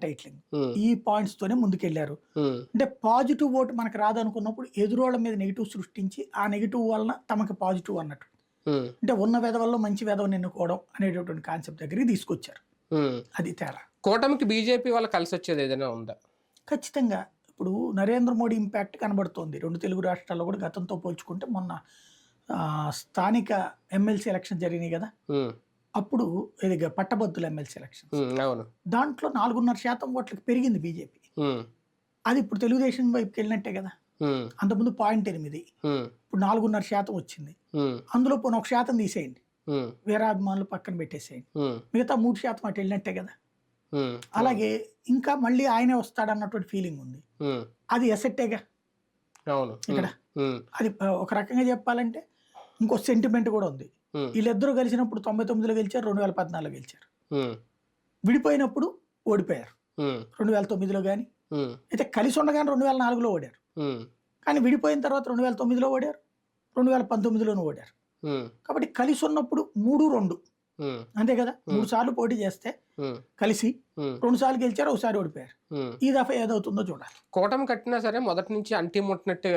Titling ఉమ్, ఈ points తోనే ముందుకెళ్ళారు ఉమ్, అంటే పాజిటివ్ ఓటు మనకు రాదనుకున్నప్పుడు ఎదురోళ్ళ మీద నెగిటివ్ సృష్టించి ఆ నెగిటివ్ వలన తమకు పాజిటివ్ అన్నట్టు. ఉమ్, అంటే ఉన్న వెధవల్లో మంచి వెధవని ఎన్నుకోవడం అనేటటువంటి కాన్సెప్ట్ దగ్గరికి తీసుకొచ్చారు. అది తేడా. కూటమికి బీజేపీ వాళ్ళ కలిసి వచ్చేది ఏదైనా ఉందా? ఖచ్చితంగా. ఇప్పుడు నరేంద్ర మోడీ ఇంపాక్ట్ కనబడుతోంది. రెండు తెలుగు రాష్ట్రాల్లో కూడా గతంతో పోల్చుకుంటే మొన్న స్థానిక ఎమ్మెల్సీ ఎలక్షన్ జరిగినాయి కదా. అప్పుడు ఇది పట్టభద్రుల ఎమ్మెల్సీ ఎలక్షన్. దాంట్లో నాలుగున్నర శాతం ఓట్లకు పెరిగింది బీజేపీ. అది ఇప్పుడు తెలుగుదేశం వైపుకి వెళ్ళినట్టే కదా. అంతకుముందు పాయింట్ ఎనిమిది. ఇప్పుడు నాలుగున్నర శాతం వచ్చింది. అందులో పోనీ ఒక శాతం తీసేయండి. వీరాభిమానులు పక్కన పెట్టేసేయండి. మిగతా మూడు శాతం అటు వెళ్ళినట్టే కదా. అలాగే ఇంకా మళ్ళీ ఆయనే వస్తాడన్నటువంటి ఫీలింగ్ ఉంది. అది ఎసెట్టేగా ఇక్కడ. అది ఒక రకంగా చెప్పాలంటే ఇంకో సెంటిమెంట్ కూడా ఉంది. వీళ్ళిద్దరూ కలిసినప్పుడు తొంభై తొమ్మిదిలో గెలిచారు రెండు వేల పద్నాలుగులో గెలిచారు. విడిపోయినప్పుడు ఓడిపోయారు. రెండు వేల తొమ్మిదిలో కానీ అయితే కలిసి ఉండగానే రెండు వేల నాలుగులో ఓడారు. కానీ విడిపోయిన తర్వాత రెండు వేల తొమ్మిదిలో ఓడారు రెండు వేల పంతొమ్మిదిలోనూ ఓడారు. కాబట్టి కలిసి ఉన్నప్పుడు మూడు రెండు. అంతే కదా? మూడు సార్లు పోటీ చేస్తే కలిసి రెండు సార్లు గెలిచారు ఒకసారి ఓడిపోయారు. ఈ దఫా ఏదవుతుందో చూడాలి. కూటమి కట్టినా సరే మొదటి నుంచి అంటి ముట్టినట్టే